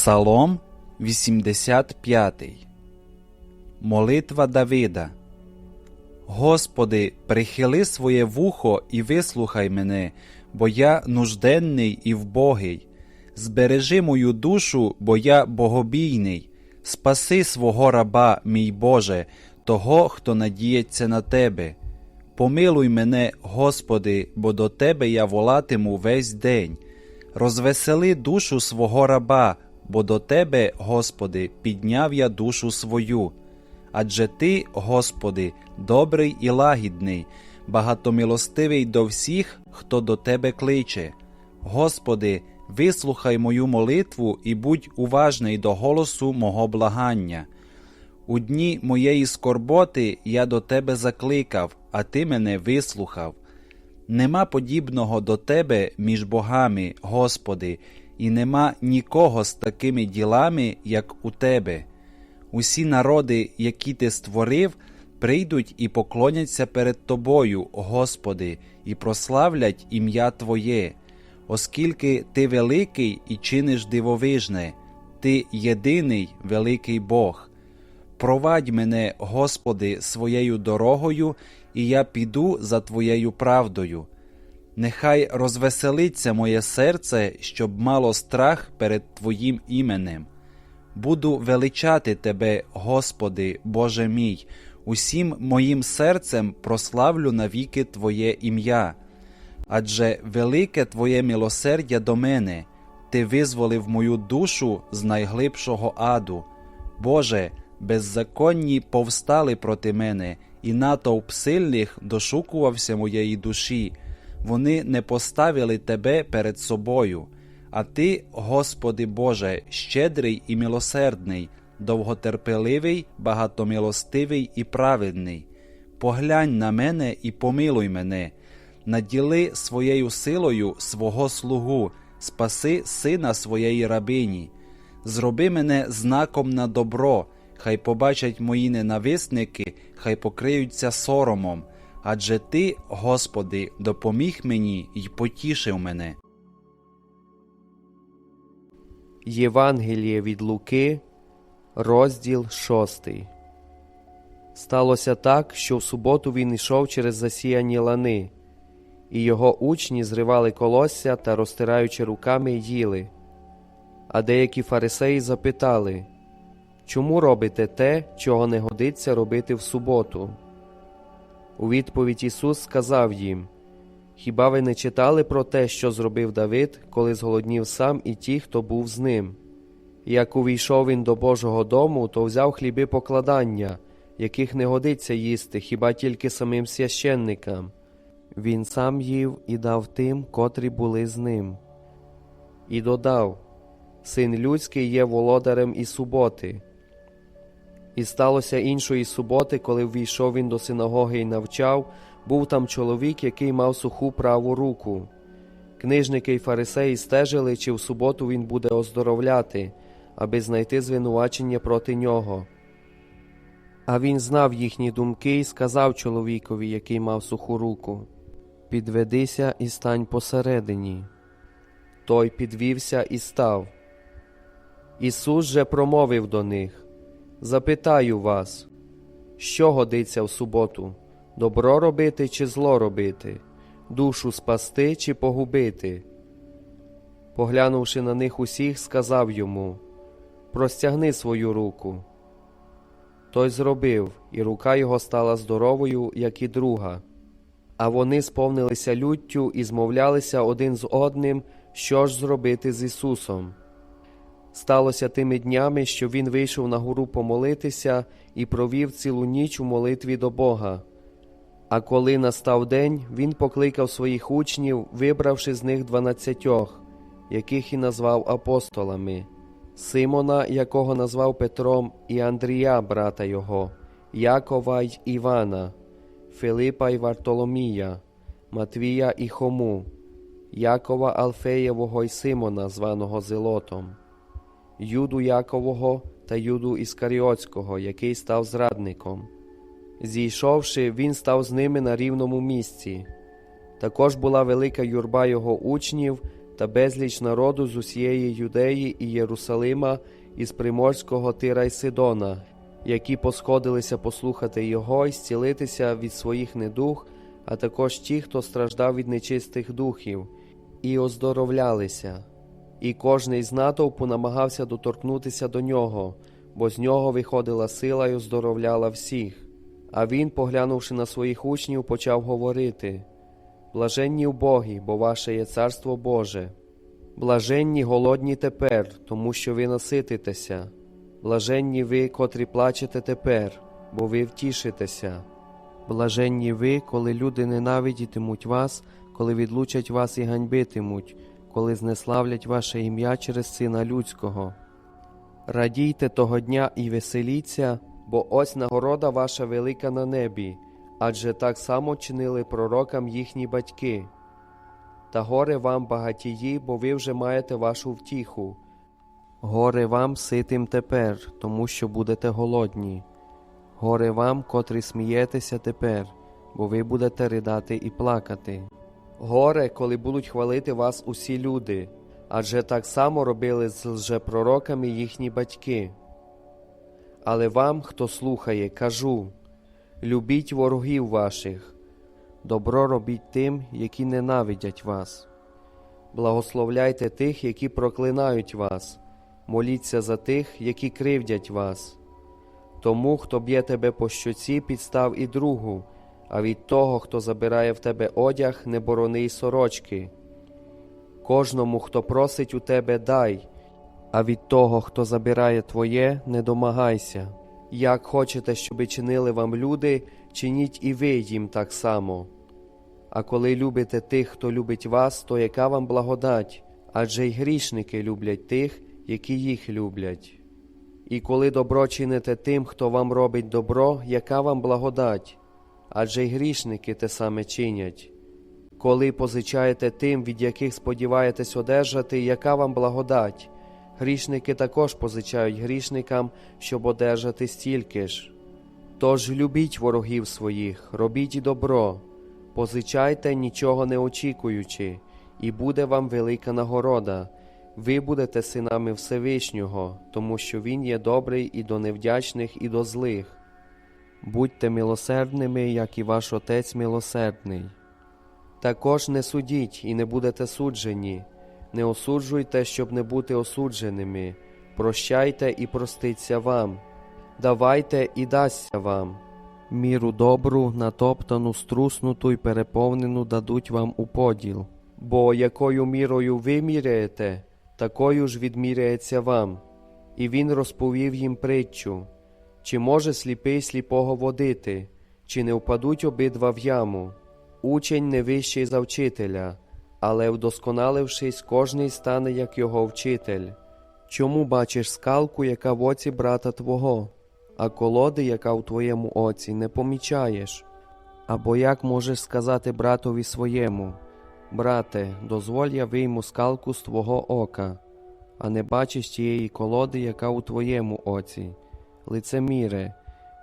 Псалом 85. Молитва Давида. Господи, прихили своє вухо і вислухай мене, бо я нужденний і вбогий. Збережи мою душу, бо я богобійний. Спаси свого раба, мій Боже, того, хто надіється на Тебе. Помилуй мене, Господи, бо до Тебе я волатиму весь день. Розвесели душу свого раба, бо до Тебе, Господи, підняв я душу свою. Адже Ти, Господи, добрий і лагідний, багатомилостивий до всіх, хто до Тебе кличе. Господи, вислухай мою молитву і будь уважний до голосу мого благання. У дні моєї скорботи я до Тебе закликав, а Ти мене вислухав. Нема подібного до Тебе між богами, Господи, і нема нікого з такими ділами, як у Тебе. Усі народи, які Ти створив, прийдуть і поклоняться перед Тобою, Господи, і прославлять ім'я Твоє, оскільки Ти великий і чиниш дивовижне, Ти єдиний великий Бог. Провадь мене, Господи, своєю дорогою, і я піду за Твоєю правдою. Нехай розвеселиться моє серце, щоб мало страх перед Твоїм іменем. Буду величати Тебе, Господи, Боже мій, усім моїм серцем прославлю навіки Твоє ім'я. Адже велике Твоє милосердя до мене, Ти визволив мою душу з найглибшого аду. Боже, беззаконні повстали проти мене, і натовп сильних дошукувався моєї душі. Вони не поставили Тебе перед собою. А Ти, Господи Боже, щедрий і милосердний, довготерпеливий, багатомилостивий і праведний. Поглянь на мене і помилуй мене, наділи своєю силою свого слугу, спаси сина своєї рабині. Зроби мене знаком на добро, хай побачать мої ненависники, хай покриються соромом, адже Ти, Господи, допоміг мені й потішив мене. Євангеліє від Луки, розділ 6. Сталося так, що в суботу він йшов через засіяні лани, і його учні зривали колосся та, розтираючи руками, їли. А деякі фарисеї запитали Чому робите те, чого не годиться робити в суботу? У відповідь Ісус сказав їм Хіба ви не читали про те, що зробив Давид, коли зголоднів сам і ті, хто був з ним? Як увійшов він до Божого дому, то взяв хліби покладання, яких не годиться їсти хіба тільки самим священникам. Він сам їв і дав тим, котрі були з ним. І додав Син людський є володарем і суботи. І сталося іншої суботи, коли ввійшов він до синагоги і навчав, був там чоловік, який мав суху праву руку. Книжники й фарисеї стежили, чи в суботу він буде оздоровляти, аби знайти звинувачення проти нього. А він знав їхні думки і сказав чоловікові, який мав суху руку Підведися і стань посередині. Той підвівся і став. Ісус же промовив до них Запитаю вас, що годиться в суботу добро робити чи зло робити, душу спасти чи погубити. Поглянувши на них усіх, сказав йому Простягни свою руку. Той зробив, і рука його стала здоровою, як і друга. А вони сповнилися люттю і змовлялися один з одним, що ж зробити з Ісусом. Сталося тими днями, що він вийшов на гору помолитися і провів цілу ніч у молитві до Бога. А коли настав день, він покликав своїх учнів, вибравши з них дванадцятьох, яких і назвав апостолами Симона, якого назвав Петром, і Андрія, брата його, Якова й Івана, Филипа й Вартоломія, Матвія і Хому, Якова Алфеєвого й Симона, званого Зелотом, Юду Якового та Юду Іскаріотського, який став зрадником. Зійшовши, він став з ними на рівному місці. Також була велика юрба його учнів та безліч народу з усієї Юдеї і Єрусалима, із приморського Тира й Сидона, які посходилися послухати його і зцілитися від своїх недуг, а також ті, хто страждав від нечистих духів, і оздоровлялися. І кожний з натовпу намагався доторкнутися до нього, бо з нього виходила сила й оздоровляла всіх. А він, поглянувши на своїх учнів, почав говорити: Блаженні убогі, бо ваше є царство Боже. Блаженні голодні тепер, тому що ви насититеся. Блаженні ви, котрі плачете тепер, бо ви втішитеся. Блаженні ви, коли люди ненавидітимуть вас, коли відлучать вас і ганьбитимуть, коли знеславлять ваше ім'я через Сина Людського. Радійте того дня і веселіться, бо ось нагорода ваша велика на небі, адже так само чинили пророкам їхні батьки. Та горе вам, багатії, бо ви вже маєте вашу втіху. Горе вам ситим тепер, тому що будете голодні. Горе вам, котрі смієтеся тепер, бо ви будете ридати і плакати. Горе, коли будуть хвалити вас усі люди, адже так само робили з лжепророками їхні батьки. Але вам, хто слухає, кажу любіть ворогів ваших, добро робіть тим, які ненавидять вас. Благословляйте тих, які проклинають вас, моліться за тих, які кривдять вас. Тому, хто б'є тебе по щоці, підстав і другу, а від того, хто забирає в тебе одяг, не борони й сорочки. Кожному, хто просить у тебе, дай, а від того, хто забирає твоє, не домагайся. Як хочете, щоби чинили вам люди, чиніть і ви їм так само. А коли любите тих, хто любить вас, то яка вам благодать? Адже й грішники люблять тих, які їх люблять. І коли добро чините тим, хто вам робить добро, яка вам благодать? Адже й грішники те саме чинять. Коли позичаєте тим, від яких сподіваєтесь одержати, яка вам благодать? Грішники також позичають грішникам, щоб одержати стільки ж. Тож любіть ворогів своїх, робіть добро, позичайте, нічого не очікуючи, і буде вам велика нагорода. Ви будете синами Всевишнього, тому що Він є добрий і до невдячних, і до злих. Будьте милосердними, як і ваш Отець милосердний. Також не судіть і не будете суджені, не осуджуйте, щоб не бути осудженими, прощайте і проститься вам, давайте і дасться вам. Міру добру, натоптану, струснуту й переповнену дадуть вам у поділ. Бо якою мірою ви міряєте, такою ж відміряється вам. І він розповів їм притчу чи може сліпий сліпого водити, чи не впадуть обидва в яму. Учень не вищий за вчителя, але, вдосконалившись, кожний стане як його вчитель. Чому бачиш скалку, яка в оці брата твого, а колоди, яка у твоєму оці, не помічаєш? Або як можеш сказати братові своєму, брате, дозволь я вийму скалку з твого ока, а не бачиш тієї колоди, яка у твоєму оці. Лицеміре,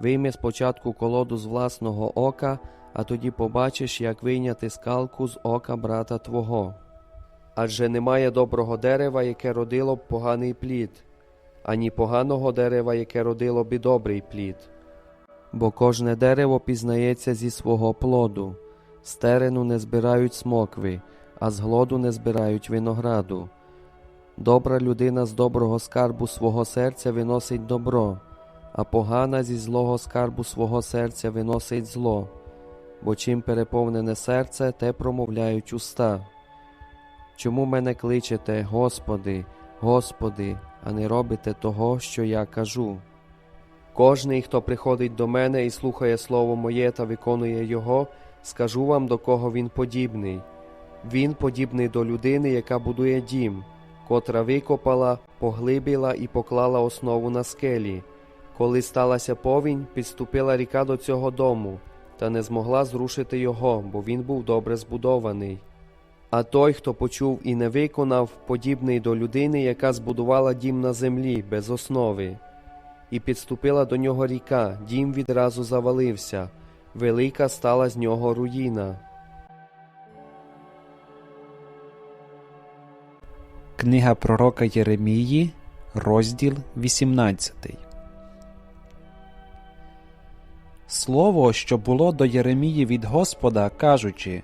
вийми спочатку колоду з власного ока, а тоді побачиш, як вийняти скалку з ока брата твого. Адже немає доброго дерева, яке родило б поганий плід, ані поганого дерева, яке родило б і добрий плід. Бо кожне дерево пізнається зі свого плоду, з терену не збирають смокви, а з глоду не збирають винограду. Добра людина з доброго скарбу свого серця виносить добро, а погана зі злого скарбу свого серця виносить зло, бо чим переповнене серце, те промовляють уста. Чому мене кличете, Господи, Господи, а не робите того, що я кажу? Кожний, хто приходить до мене і слухає слово моє та виконує його, скажу вам, до кого він подібний. Він подібний до людини, яка будує дім, котра викопала, поглибила і поклала основу на скелі. Коли сталася повінь, підступила ріка до цього дому, та не змогла зрушити його, бо він був добре збудований. А той, хто почув і не виконав, подібний до людини, яка збудувала дім на землі без основи. І підступила до нього ріка, дім відразу завалився, велика стала з нього руїна. Книга пророка Єремії, розділ 18. Слово, що було до Єремії від Господа, кажучи: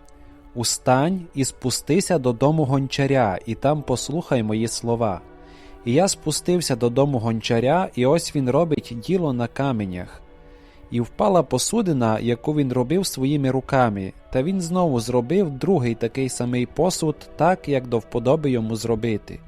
Устань і спустися додому гончаря, і там послухай мої слова. І я спустився додому гончаря, і ось він робить діло на каменях. І впала посудина, яку він робив своїми руками, та він знову зробив другий такий самий посуд, так як до вподоби йому зробити.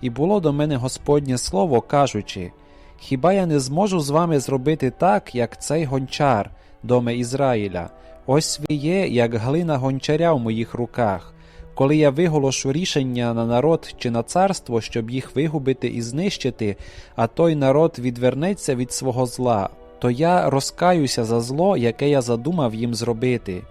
І було до мене Господнє слово, кажучи: Хіба я не зможу з вами зробити так, як цей гончар, доме Ізраїля? Ось ви є, як глина гончаря в моїх руках. Коли я виголошу рішення на народ чи на царство, щоб їх вигубити і знищити, а той народ відвернеться від свого зла, то я розкаюся за зло, яке я задумав їм зробити.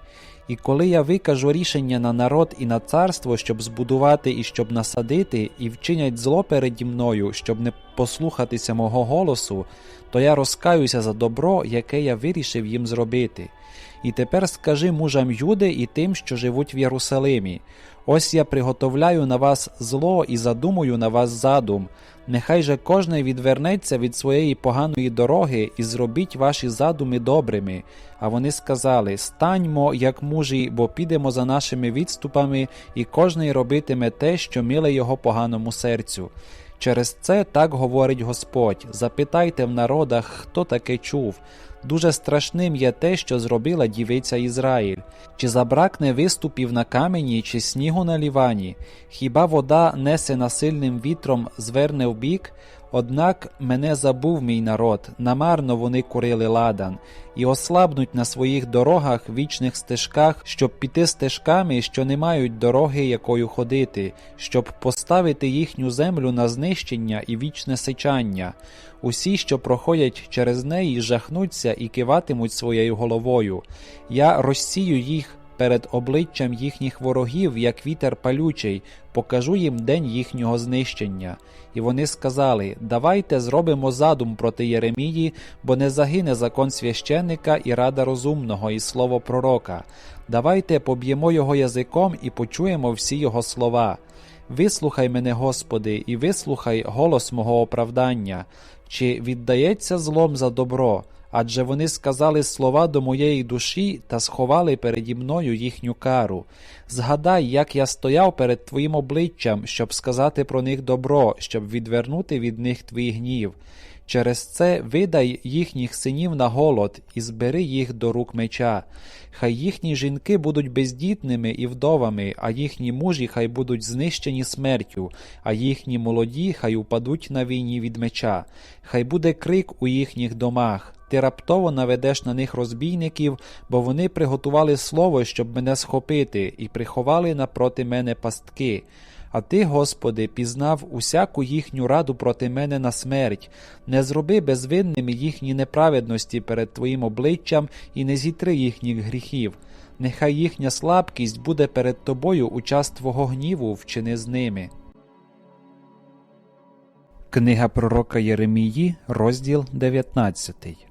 І коли я викажу рішення на народ і на царство, щоб збудувати і щоб насадити, і вчинять зло переді мною, щоб не послухатися мого голосу, то я розкаюся за добро, яке я вирішив їм зробити. І тепер скажи мужам Юди і тим, що живуть в Єрусалимі: ось я приготовляю на вас зло і задумую на вас задум. Нехай же кожний відвернеться від своєї поганої дороги і зробіть ваші задуми добрими. А вони сказали: Станьмо, як мужі, бо підемо за нашими відступами, і кожний робитиме те, що миле його поганому серцю. Через це так говорить Господь: запитайте в народах, хто таке чув. Дуже страшним є те, що зробила дівиця Ізраїль. Чи забракне виступів на камені, чи снігу на лівані? Хіба вода несе насильним вітром, зверне в бік? Однак мене забув мій народ, намарно вони курили ладан, і ослабнуть на своїх дорогах, вічних стежках, щоб піти стежками, що не мають дороги, якою ходити, щоб поставити їхню землю на знищення і вічне сичання. Усі, що проходять через неї, жахнуться і киватимуть своєю головою. Я розсію їх перед обличчям їхніх ворогів, як вітер палючий, покажу їм день їхнього знищення. І вони сказали: Давайте зробимо задум проти Єремії, бо не загине закон священника і рада розумного, і слово пророка. Давайте поб'ємо його язиком і почуємо всі його слова. Вислухай мене, Господи, і вислухай голос мого оправдання, чи віддається злом за добро, адже вони сказали слова до моєї душі та сховали переді мною їхню кару. Згадай, як я стояв перед Твоїм обличчям, щоб сказати про них добро, щоб відвернути від них твій гнів. Через це видай їхніх синів на голод і збери їх до рук меча. Хай їхні жінки будуть бездітними і вдовами, а їхні мужі хай будуть знищені смертю, а їхні молоді хай упадуть на війні від меча. Хай буде крик у їхніх домах. Ти раптово наведеш на них розбійників, бо вони приготували слово, щоб мене схопити, і приховали напроти мене пастки. А ти, Господи, пізнав усяку їхню раду проти мене на смерть, не зроби безвинними їхні неправедності перед Твоїм обличчям і не зітри їхніх гріхів. Нехай їхня слабкість буде перед тобою у час Твого гніву, вчини з ними. Книга пророка Єремії, розділ 19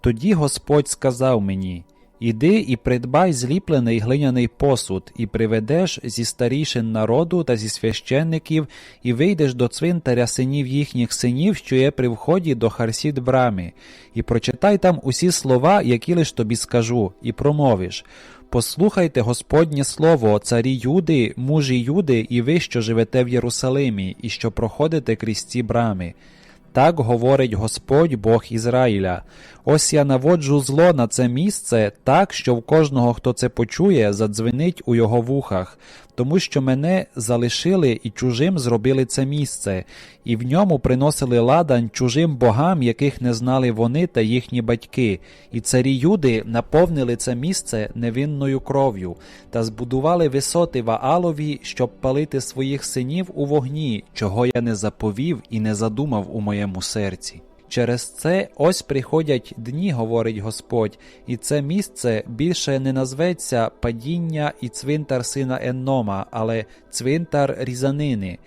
Тоді Господь сказав мені Іди і придбай зліплений глиняний посуд, і приведеш зі старішин народу та зі священників, і вийдеш до цвинтаря синів їхніх синів, що є при вході до Харсід брами, і прочитай там усі слова, які лиш тобі скажу, і промовиш. Послухайте Господнє слово, царі Юди, мужі Юди, і ви, що живете в Єрусалимі, і що проходите крізь ці брами. Так говорить Господь Бог Ізраїля. Ось я наводжу зло на це місце так, що в кожного, хто це почує, задзвенить у його вухах, тому що мене залишили і чужим зробили це місце, і в ньому приносили ладань чужим богам, яких не знали вони та їхні батьки, і царі Юди наповнили це місце невинною кров'ю, та збудували висоти Ваалові, щоб палити своїх синів у вогні, чого я не заповів і не задумав у моєму серці. Через це ось приходять дні, говорить Господь, і це місце більше не назветься падіння і цвинтар сина Еннома, але цвинтар різанини.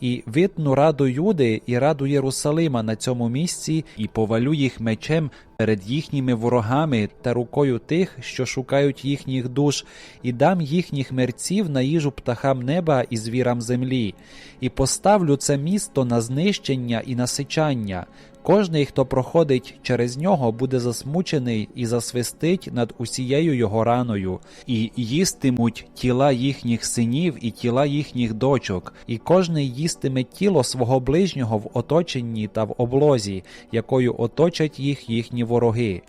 І видно раду Юди і раду Єрусалима на цьому місці, і повалю їх мечем перед їхніми ворогами та рукою тих, що шукають їхніх душ, і дам їхніх мерців на їжу птахам неба і звірам землі, і поставлю це місто на знищення і насичання. Кожний, хто проходить через нього, буде засмучений і засвистить над усією його раною, і їстимуть тіла їхніх синів і тіла їхніх дочок, і кожний їстиме тіло свого ближнього в оточенні та в облозі, якою оточать їх їхні вороги.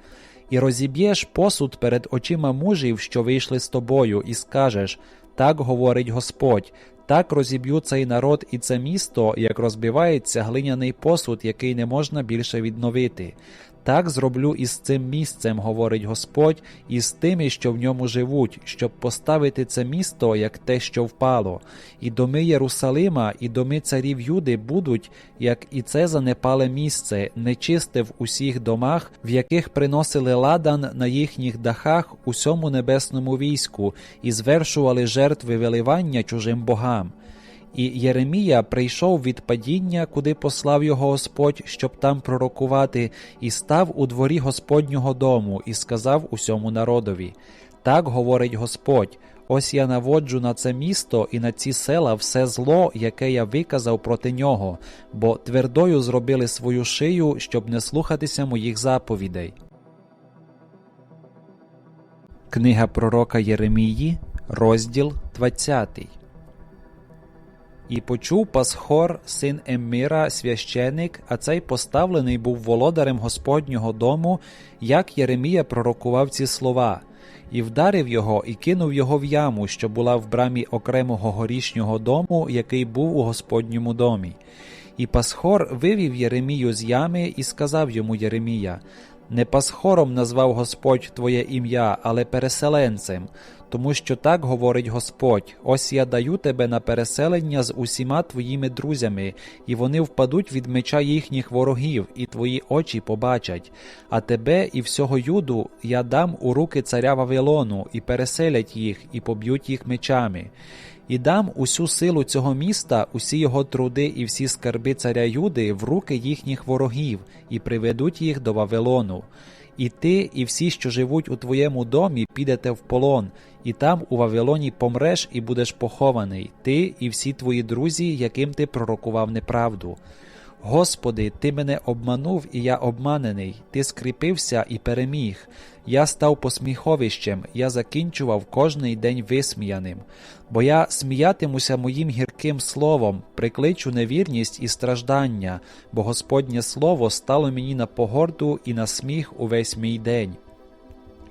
І розіб'єш посуд перед очима мужів, що вийшли з тобою, і скажеш: так говорить Господь. Так розіб'ю цей народ і це місто, як розбивається глиняний посуд, який не можна більше відновити. Так зроблю із цим місцем, говорить Господь, і з тими, що в ньому живуть, щоб поставити це місто, як те, що впало. І доми Єрусалима, і доми царів Юди будуть, як і це занепале місце, нечисте в усіх домах, в яких приносили ладан на їхніх дахах усьому небесному війську, і звершували жертви виливання чужим богам. І Єремія прийшов від падіння, куди послав його Господь, щоб там пророкувати, і став у дворі Господнього дому, і сказав усьому народові: Так говорить Господь: ось я наводжу на це місто і на ці села все зло, яке я виказав проти нього, бо твердою зробили свою шию, щоб не слухатися моїх заповідей. Книга пророка Єремії, розділ 20. І почув Пасхор, син Емміра, священик, а цей поставлений був володарем Господнього дому, як Єремія пророкував ці слова, і вдарив його, і кинув його в яму, що була в брамі окремого горішнього дому, який був у Господньому домі. І Пасхор вивів Єремію з ями і сказав йому Єремія: Не Пасхором назвав Господь твоє ім'я, але переселенцем, тому що так говорить Господь: ось я даю тебе на переселення з усіма твоїми друзями, і вони впадуть від меча їхніх ворогів, і твої очі побачать. А тебе і всього юду я дам у руки царя Вавилону, і переселять їх, і поб'ють їх мечами. І дам усю силу цього міста, усі його труди і всі скарби царя Юди в руки їхніх ворогів, і приведуть їх до Вавилону. І ти, і всі, що живуть у твоєму домі, підете в полон, і там у Вавилоні помреш і будеш похований, ти і всі твої друзі, яким ти пророкував неправду. Господи, Ти мене обманув, і я обманений, Ти скріпився і переміг. Я став посміховищем, я закінчував кожний день висміяним, бо я сміятимуся моїм гірким словом, прикличу невірність і страждання, бо Господнє слово стало мені на погорду і на сміх увесь мій день.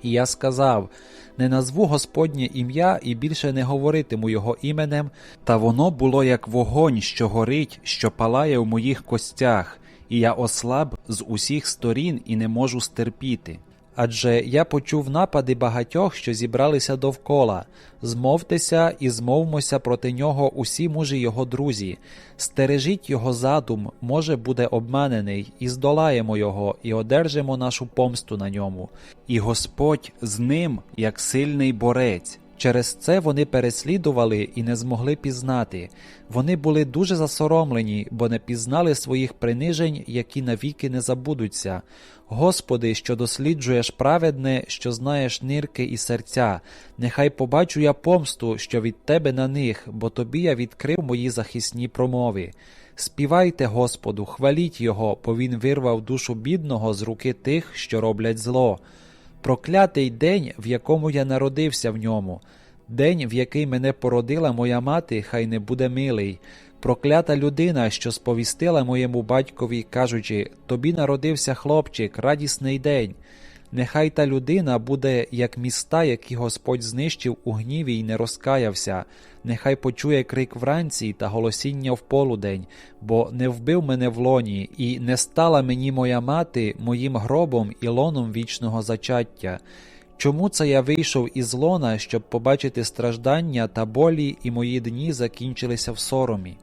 І я сказав: не назву Господнє ім'я і більше не говоритиму його іменем, та воно було як вогонь, що горить, що палає в моїх костях, і я ослаб з усіх сторін і не можу стерпіти. Адже я почув напади багатьох, що зібралися довкола. Змовтеся і змовмося проти нього усі мужі його друзі. Стережіть його задум, може, буде обманений, і здолаємо його, і одержимо нашу помсту на ньому. І Господь з ним, як сильний борець. Через це вони переслідували і не змогли пізнати. Вони були дуже засоромлені, бо не пізнали своїх принижень, які навіки не забудуться. Господи, що досліджуєш праведне, що знаєш нирки і серця, нехай побачу я помсту, що від Тебе на них, бо Тобі я відкрив мої захисні промови. Співайте Господу, хваліть Його, бо Він вирвав душу бідного з руки тих, що роблять зло. Проклятий день, в якому я народився в ньому, день, в який мене породила моя мати, хай не буде милий. Проклята людина, що сповістила моєму батькові, кажучи: Тобі народився хлопчик, радісний день. Нехай та людина буде як міста, які Господь знищив у гніві й не розкаявся, нехай почує крик вранці та голосіння в полудень, бо не вбив мене в лоні, і не стала мені моя мати моїм гробом і лоном вічного зачаття. Чому це я вийшов із лона, щоб побачити страждання та болі, і мої дні закінчилися в соромі?